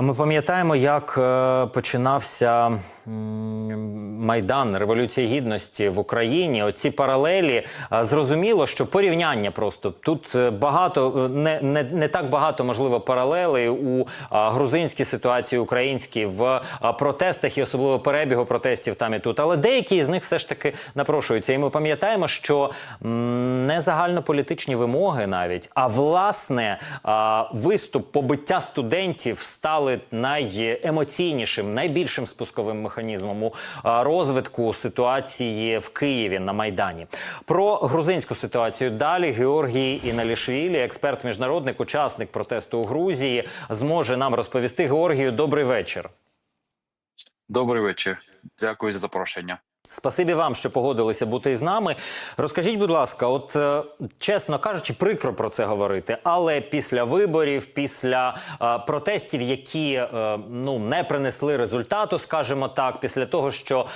Ми пам'ятаємо, як е, починався майдан Революції Гідності в Україні. Оці паралелі е, зрозуміло, що порівняння просто тут е, багато е, не, не, не так багато можливо паралелей у грузинській ситуації, українській в протестах і особливо перебігу протестів там і тут. Але деякі з них все ж таки напрошуються. І ми пам'ятаємо, що не загальнополітичні вимоги навіть, а власне виступ побиття студентів стали найемоційнішим, найбільшим спусковим механізмом у а, розвитку ситуації в Києві на майдані. Про грузинську ситуацію далі Георгій Іналішвілі, експерт, міжнародник, учасник протесту у Грузії, зможе нам розповісти. Георгію, добрий вечір. Добрий вечір. Дякую за запрошення. Спасибі вам, що погодилися бути із нами. Розкажіть, будь ласка, от е, чесно кажучи, прикро про це говорити, але після виборів, після е, протестів, які е, ну не принесли результату, скажімо так, після того, що е,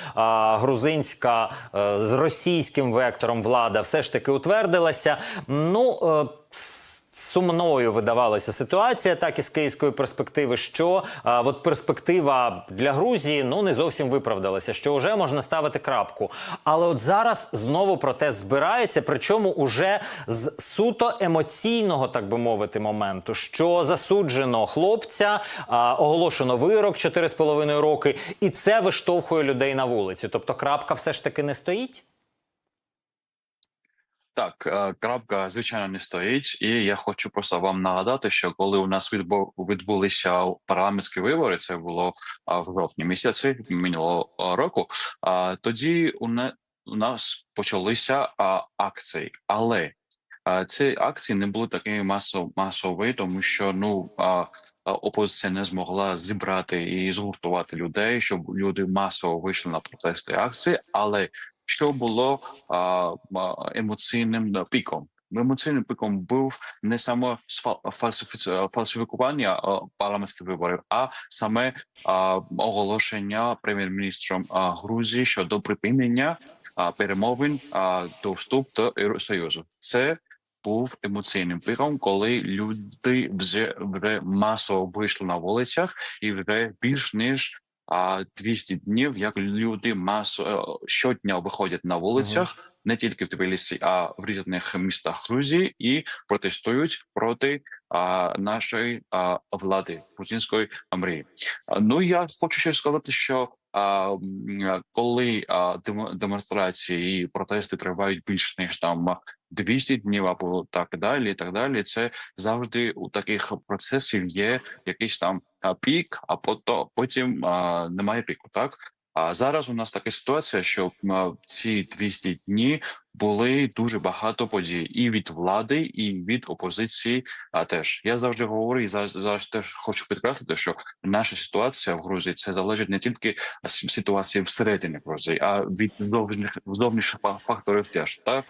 грузинська е, з російським вектором влада все ж таки утвердилася, ну. Е, Сумною видавалася ситуація, так і з київської перспективи, що а, от перспектива для Грузії ну не зовсім виправдалася, що вже можна ставити крапку. Але от зараз знову протест збирається, причому уже з суто емоційного, так би мовити, моменту, що засуджено хлопця, а, оголошено вирок 4,5 роки, і це виштовхує людей на вулиці. Тобто крапка все ж таки не стоїть. Так, е, крапка звичайно не стоїть, і я хочу просто вам нагадати, що коли у нас відбу- відбулися парламентські вибори, це було в жовтні місяці минулого року. А тоді у не у нас почалися акції, але ці акції не були такі масо, масові, тому що ну опозиція не змогла зібрати і згуртувати людей, щоб люди масово вийшли на протести акції, але що було емоційним да, піком. Емоційним піком був не саме фальсифікування парламентських виборів, а саме оголошення прем'єр-міністром Грузії щодо припинення перемовин а, до вступу до Євросоюзу. Це був емоційним піком, коли люди вже, вже масово вийшли на вулицях і вже більш ніж 200 днів, як люди масо е, щодня виходять на вулицях, не тільки в Тбілісі, а в різних містах Грузії, і протестують проти а, нашої а, влади путінської мрії. Ну я хочу ще сказати, що коли демонстрації і протести тривають більш ніж там 200 днів або так далі, і так далі, це завжди у таких процесів є якийсь там пік, а потім немає піку. Так а зараз у нас така ситуація, що в ці 200 дні були дуже багато подій і від влади, і від опозиції. А теж я завжди говорю і зараз, зараз теж хочу підкреслити, що наша ситуація в Грузії це залежить не тільки від ситуації всередині Грузії, а від зовнішніх зовнішніх факторів теж так.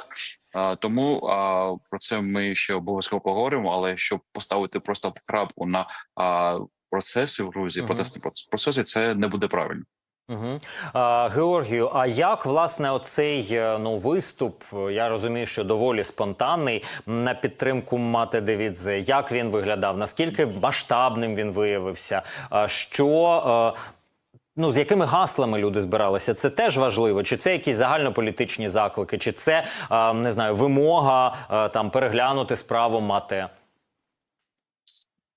А, тому а, про це ми ще обов'язково поговоримо. Але щоб поставити просто крапку на а, процеси в Грузії, Мгм. протестні процеси, це не буде правильно. Угу. А, Георгію, а як власне оцей е, ну виступ? е, Я розумію, що доволі спонтанний на підтримку мати Девідзе. Як він виглядав? Наскільки масштабним він виявився? А, Що е, ну з якими гаслами люди збиралися? Це теж важливо? Чи це якісь загальнополітичні заклики? Чи це не знаю вимога там переглянути справу мати?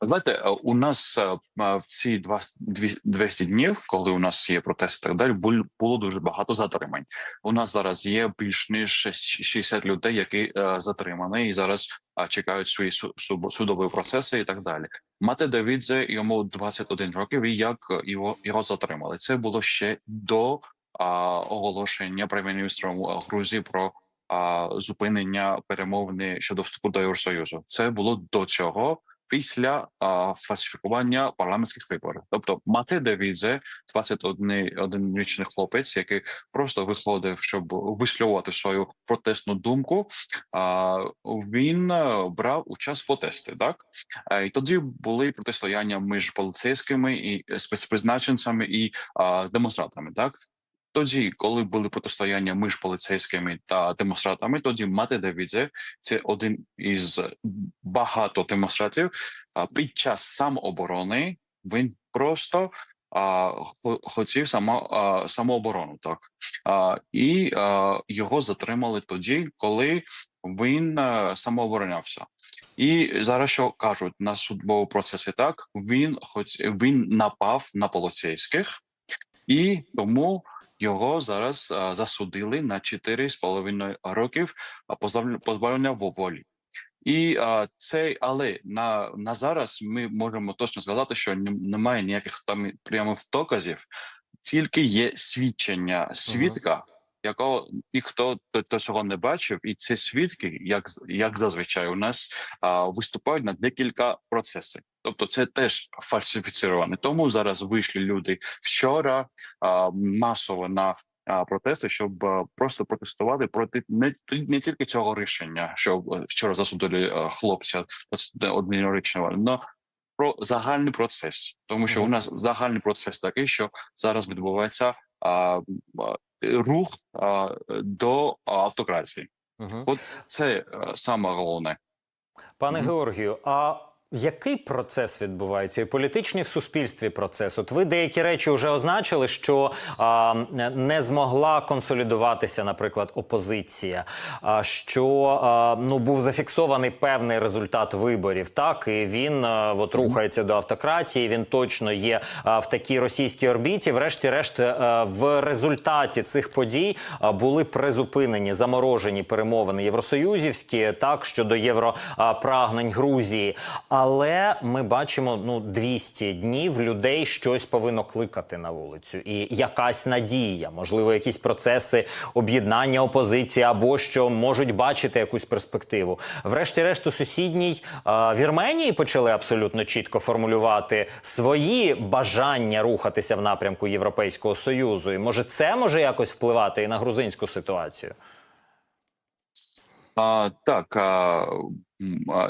Знаєте, е, у нас е, е, в ці два- дві- 200 днів, коли у нас є протести так далі, було дуже багато затримань. У нас зараз є більш ніж 60 людей, які затримані і зараз чекають свої су- су- судові процеси і так далі. Мати Давідзе йому 21 років, і як його його затримали. Це було ще до а, оголошення прем'єр-міністром Грузії про а, зупинення перемовини щодо вступу до Євросоюзу. Це було до цього після а, фальсифікування парламентських виборів. Тобто мати Девідзе, 21 річний хлопець, який просто виходив, щоб висловувати свою протестну думку. А він е, брав участь в протесті. Так Е, і тоді були протистояння між поліцейськими і спецпризначенцями і а, з демонстратами. Так тоді, коли були протистояння між поліцейськими та демонстратами, тоді мати Давідзе це один із багато демонстратів під час самооборони він просто а, хотів само, а, самооборону, так а, і а, його затримали тоді, коли він а, самооборонявся. І зараз що кажуть на судовому процесі, так він хоч він напав на поліцейських, і тому його зараз засудили на 4,5 років позбавлення волі. І а, цей, але на, на зараз ми можемо точно сказати, що нем- немає ніяких там прямих доказів, тільки є свідчення свідка, якого ніхто то, то цього не бачив, і ці свідки, як як зазвичай, у нас а, виступають на декілька процесів. Тобто, це теж фальсифіціроване. Тому зараз вийшли люди вчора а, масово на а, протести, щоб а, просто протестувати проти не, не тільки цього рішення, що е, вчора засудили е, хлопця однорічного, але про загальний процес, тому що у нас загальний процес такий, що зараз відбувається а, рух а, до автократії. Угу. От це е, саме головне. Пане угу. Георгію, а який процес відбувається? І політичний в суспільстві процес? От ви деякі речі вже означили, що а, не змогла консолідуватися, наприклад, опозиція, а, що а, ну був зафіксований певний результат виборів. Так і він а, от рухається до автократії. Він точно є а, в такій російській орбіті. Врешті-решт, а, в результаті цих подій а, були призупинені заморожені перемовини євросоюзівські, так щодо європрагнень Грузії. Але ми бачимо ну 200 днів людей щось повинно кликати на вулицю, і якась надія, можливо, якісь процеси об'єднання опозиції або що можуть бачити якусь перспективу. Врешті-решт, у сусідній а, Вірменії почали абсолютно чітко формулювати свої бажання рухатися в напрямку Європейського союзу. І може це може якось впливати і на грузинську ситуацію. А, так, а,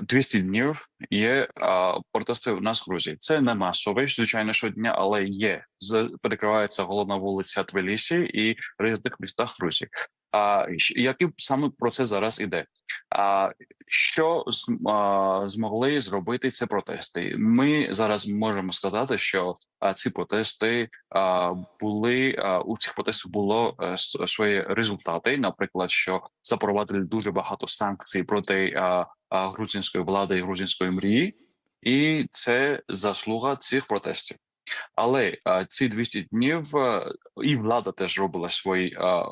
200 днів є а, протести в нас в Грузії. Це не масовий, звичайно, щодня, але є. Перекривається головна вулиця Твелісі і різних містах Грузії. А який саме процес зараз іде? Що змогли зробити ці протести? Ми зараз можемо сказати, що ці протести були у цих протестів було е, свої результати. Наприклад, що запровадили дуже багато санкцій проти грузинської влади і грузинської мрії, і це заслуга цих протестів. Але а, ці 200 днів а, і влада теж робила свої е,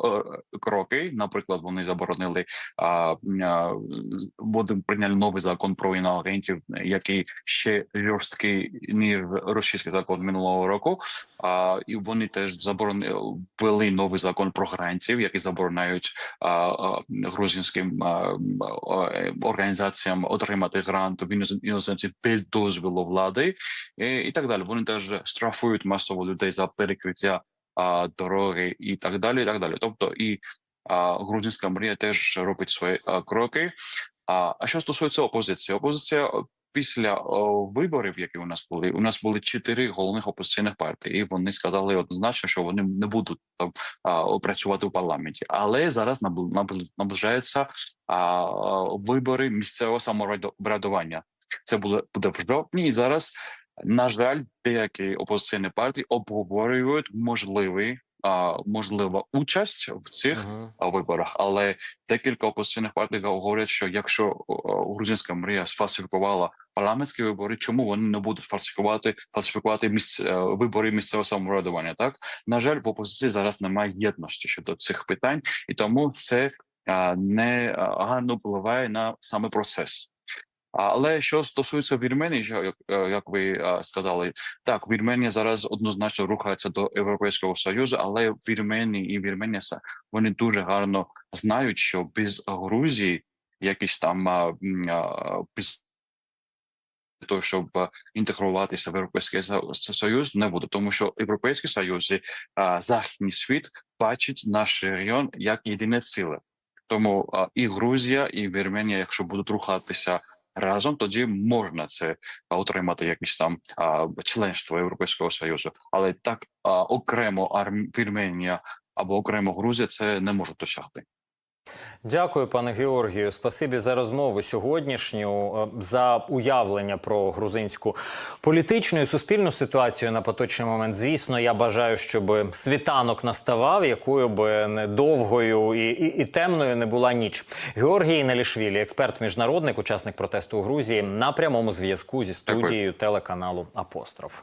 кроки. Наприклад, вони заборонили вони прийняли новий закон про іноагентів, який ще жорсткий ніж російський закон минулого року. А, і вони теж заборонили ввели новий закон про грантів, які забороняють грузинським організаціям отримати грант в інозем- іноземців без дозволу влади і так далі. Вони теж штрафують масово людей за перекриття а, дороги і так далі. І так далі. Тобто, і а, грузинська мрія теж робить свої а, кроки. А, а що стосується опозиції, опозиція після о, виборів, які у нас були, у нас були чотири головних опозиційних партії, і вони сказали однозначно, що вони не будуть там працювати у парламенті. Але зараз набл- набл- наближаються а, а, вибори місцевого самоврядування. Це буде буде в жовтні, і зараз на жаль, деякі опозиційні партії обговорюють можливий можлива участь в цих а, виборах. Але декілька опозиційних партій говорять, що якщо грузинська мрія сфальсифікувала парламентські вибори, чому вони не будуть фальсифікувати фальсифікувати місць е, вибори місцевого самоврядування? Так на жаль, в опозиції зараз немає єдності щодо цих питань, і тому це не гарно впливає на саме процес. Але що стосується Вірменії, що як, е, ви е, сказали, так Вірменія зараз однозначно рухається до Європейського союзу, але Вірменія і Вірменія вони дуже гарно знають, що без Грузії якісь там а, без того, щоб інтегруватися в Європейський Союз, не буде, тому що Європейський Союз і західний світ бачить наш регіон як єдине ціле. Тому і Грузія, і Вірменія, якщо будуть рухатися разом, тоді можна це отримати якесь там а, членство Європейського союзу, але так а, окремо арм... Вірменія або окремо Грузія це не можуть досягти. Дякую, пане Георгію. Спасибі за розмову сьогоднішню, е, за уявлення про грузинську політичну і суспільну ситуацію на поточний момент. Звісно, я бажаю, щоб світанок наставав, якою би не довгою і, і, і темною не була ніч. Георгій Нелішвілі, експерт міжнародник, учасник протесту у Грузії, на прямому зв'язку зі студією телеканалу Апостроф.